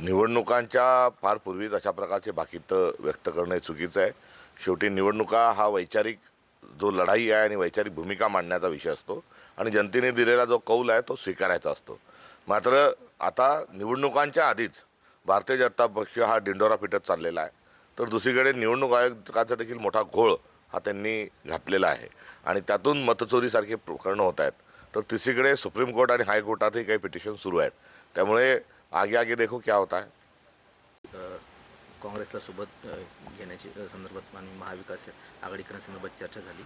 निवडणुकांच्या फार पूर्वीच अशा प्रकारचे भाकितं व्यक्त करणं हे चुकीचं आहे. शेवटी निवडणुका हा वैचारिक जो लढाई आहे आणि वैचारिक भूमिका मांडण्याचा विषय असतो आणि जनतेने दिलेला जो कौल आहे तो स्वीकारायचा असतो. मात्र आता निवडणुकांच्या आधीच भारतीय जनता पक्ष हा दिंडोरा पिटत चाललेला आहे. तर दुसरीकडे निवडणूक आयोगाचा देखील मोठा घोळ हा त्यांनी घातलेला आहे. आणि त्यातून मतचोरीसारखे प्रकरणं होत आहेत. तर तिसरीकडे सुप्रीम कोर्ट आणि हायकोर्टातही काही पिटिशन सुरू आहेत. त्यामुळे आगे आगे देखो क्या होता है। काँग्रेसला सोबत घेण्याची संदर्भात आणि महाविकास आघाडी करण्यासंदर्भात चर्चा झाली.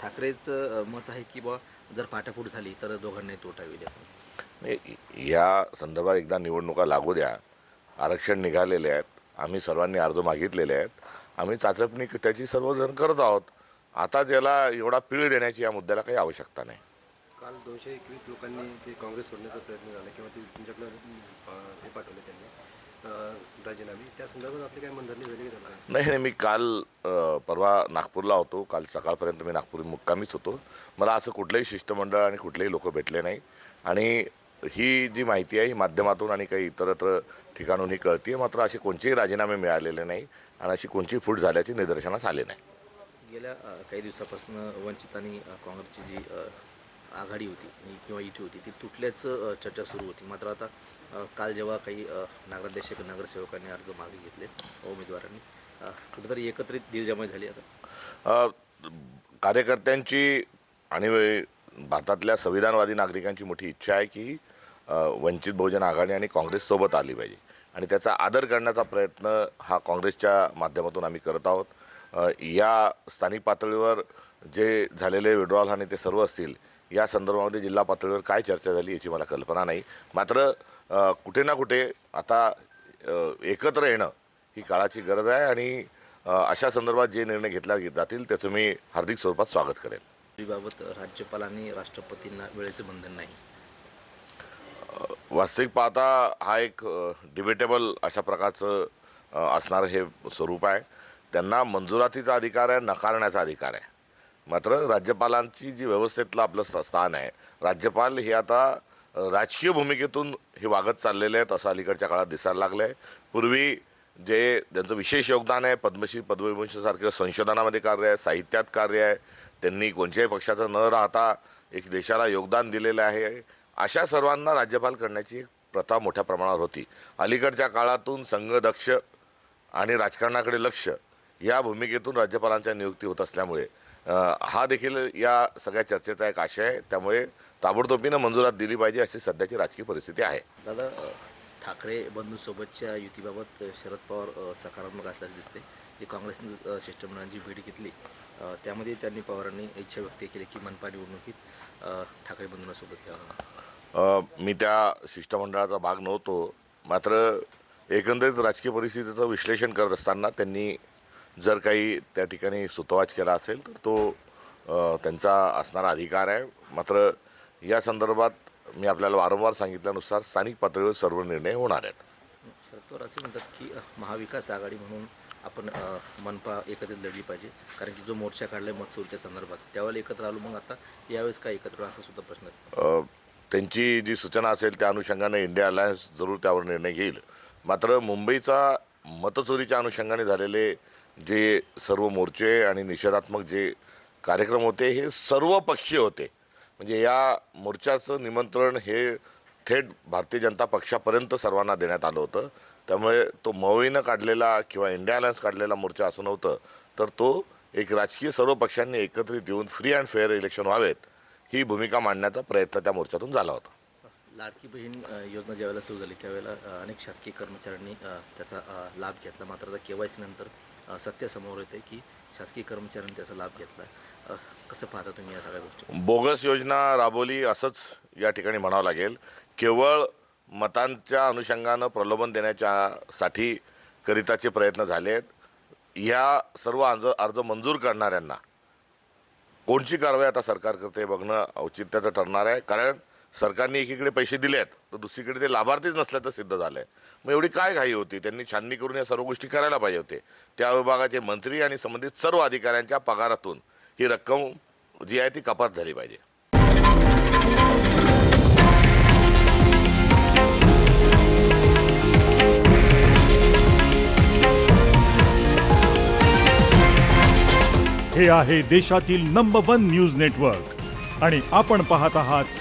ठाकरेचं मत आहे की बा जर पाठापूट झाली तर दोघांनाही तोटा होईल असं. या संदर्भात एकदा निवडणुका लागू द्या. आरक्षण निघालेले आहेत. आम्ही सर्वांनी अर्ज मागितलेले आहेत. आम्ही चाचपणी त्याची सर्वजण करत आहोत. आताच याला एवढा पीळ देण्याची या मुद्द्याला काही आवश्यकता नाही. काल दोनशे एकवीस लोकांनी ते काँग्रेस सोडण्याचा प्रयत्न झाला किंवा ते तुमच्याकडे हे पाठवले त्यांनी. अं, राजीनामे. त्या संदर्भात आपली काय मनधरणी झाली का त्यांना? नाही नाही मी काल अ, परवा नागपूरला होतो. काल सकाळपर्यंत मी नागपूर मुक्कामीच होतो. मला असं कुठलंही शिष्टमंडळ आणि कुठलेही लोक भेटले नाही. आणि ही जी माहिती आहे ही माध्यमातून आणि काही इतरत्र ठिकाणूनही कळते मात्र असे कोणतेही राजीनामे मिळालेले नाही आणि अशी कोणतीही फूट झाल्याची निदर्शनास आले नाही. गेल्या अ, काही दिवसापासून वंचित आणि अ, काँग्रेसची जी अ, आघाडी होती किंवा युती होती ती तुटल्याचं चर्चा सुरू होती. मात्र आता काल जेव्हा काही नगराध्यक्ष नगरसेवकांनी अर्ज मागे घेतले उमेदवारांनी कुठेतरी एकत्रित दिलजमाई झाली आता. कार्यकर्त्यांची आणि भारतातल्या संविधानवादी नागरिकांची मोठी इच्छा आहे की वंचित बहुजन आघाडी आणि काँग्रेससोबत आली पाहिजे. आणि त्याचा आदर करण्याचा प्रयत्न हा काँग्रेसच्या माध्यमातून आम्ही करत आहोत. या स्थानिक पातळीवर जे झालेले विड्रॉल आणि ते सर्व असतील या संदर्भामध्ये जिल्हा पातळीवर काय चर्चा झाली याची मला कल्पना नाही. मात्र कुठे ना कुठे आता एकत्र येणं ही काळाची गरज आहे आणि अशा संदर्भात जे निर्णय घेतला जातील त्याचं मी हार्दिक स्वरूपात स्वागत करेन. बाबत राज्यपाल आणि राष्ट्रपतींना वेळेचे बंधन नाही. वास्तविक पाहता हा एक डिबेटेबल अशा प्रकारचं असणारं हे स्वरूप आहे. त्यांना मंजुरातीचा अधिकार आहे नकारण्याचा अधिकार आहे. मात्र राज्यपालांची जी व्यवस्थेतलं आपलं स्थान आहे राज्यपाल हे आता राजकीय भूमिकेतून हे वागत चाललेले आहेत असं अलीकडच्या काळात दिसायला लागलं आहे पूर्वी जे त्यांचं विशेष योगदान आहे पद्मश्री पद्मविभूषणसारख्या संशोधनामध्ये कार्य आहे साहित्यात कार्य आहे त्यांनी कोणत्याही पक्षाचं न राहता एक देशाला योगदान दिलेलं आहे. अशा सर्वांना राज्यपाल करण्याची प्रथा मोठ्या प्रमाणावर होती. अलीकडच्या काळातून संघदक्ष आणि राजकारणाकडे लक्ष या भूमिकेतून राज्यपालांच्या नियुक्ती होत असल्यामुळे हा देखील या सगळ्या चर्चेचा एक आशय आहे. त्यामुळे ताबडतोबीनं मंजुरात दिली पाहिजे अशी सध्याची राजकीय परिस्थिती आहे. दादा ठाकरे बंधूंसोबतच्या युतीबाबत शरद पवार सकारात्मक असल्याचं दिसते जी काँग्रेसनं शिष्टमंडळाची भेट घेतली त्यामध्ये त्यांनी पवारांनी इच्छा व्यक्त केली की मनपा निवडणुकीत ठाकरे बंधूंना सोबत घ्यावं मी त्या शिष्टमंडळाचा भाग नव्हतो. मात्र एकंदरीत राजकीय परिस्थितीचं विश्लेषण करत असताना त्यांनी जर काही त्या ठिकाणी सुतवाच केला असेल तर तो त्यांचा असणारा अधिकार आहे. मात्र या संदर्भात मी आपल्याला वारंवार सांगितल्यानुसार स्थानिक पातळीवर सर्व निर्णय होणार आहेत. पवार असे म्हणतात की महाविकास आघाडी म्हणून आपण मनपा एकत्रित लढली पाहिजे. कारण की जो मोर्चा काढला मतचोरीच्या संदर्भात त्यावेळेला एकत्र आलो मग आता यावेळेस काय एकत्र असा सुद्धा प्रश्न आहे. त्यांची जी सूचना असेल त्या अनुषंगाने इंडिया अलायन्स जरूर त्यावर निर्णय घेईल. मात्र मुंबईचा मतचोरीच्या अनुषंगाने झालेले जे सर्व मोर्चे आणि निषेधात्मक जे कार्यक्रम होते हे सर्व पक्षीय होते. म्हणजे या मोर्चाचं निमंत्रण हे थेट भारतीय जनता पक्षापर्यंत सर्वांना देण्यात आलं होतं. त्यामुळे तो मवईनं काढलेला किंवा इंडिया अलायन्स काढलेला मोर्चा असं नव्हतं तर तो एक राजकीय सर्व पक्षांनी एकत्रित येऊन फ्री अँड फेअर इलेक्शन व्हावेत ही भूमिका मांडण्याचा प्रयत्न त्या मोर्चातून झाला होता. लाडकी बहीण योजना ज्यावेळेला सुरू झाली त्यावेळेला अनेक शासकीय कर्मचाऱ्यांनी त्याचा लाभ घेतला. मात्र आता के वाय सी सत्य समोर येते की शासकीय कर्मचाऱ्यांनी त्याचा लाभ घेतला. कसं पाहता तुम्ही या सगळ्या गोष्टी? बोगस योजना राबवली असंच या ठिकाणी म्हणावं लागेल. केवळ मतांच्या अनुषंगानं प्रलोभन देण्याच्या साठी करिताचे प्रयत्न झाले आहेत ह्या सर्व अर्ज अर्ज मंजूर करणाऱ्यांना कोणची कारवाई आता सरकार करते बघणं औचित्याचं ठरणार आहे. कारण सरकारने एकीकडे पैसे दिले आहेत तर दुसरीकडे ते लाभार्थीच नसल्याचं सिद्ध झालं आहे मग एवढी काय घाई होती? त्यांनी छाननी करून या सर्व गोष्टी करायला पाहिजे होते. त्या विभागाचे मंत्री आणि संबंधित सर्व अधिकाऱ्यांच्या पगारातून ही रक्कम जी आहे ती कपात झाली पाहिजे. हे आहे देशातील नंबर वन न्यूज नेटवर्क आणि आपण पाहत आहात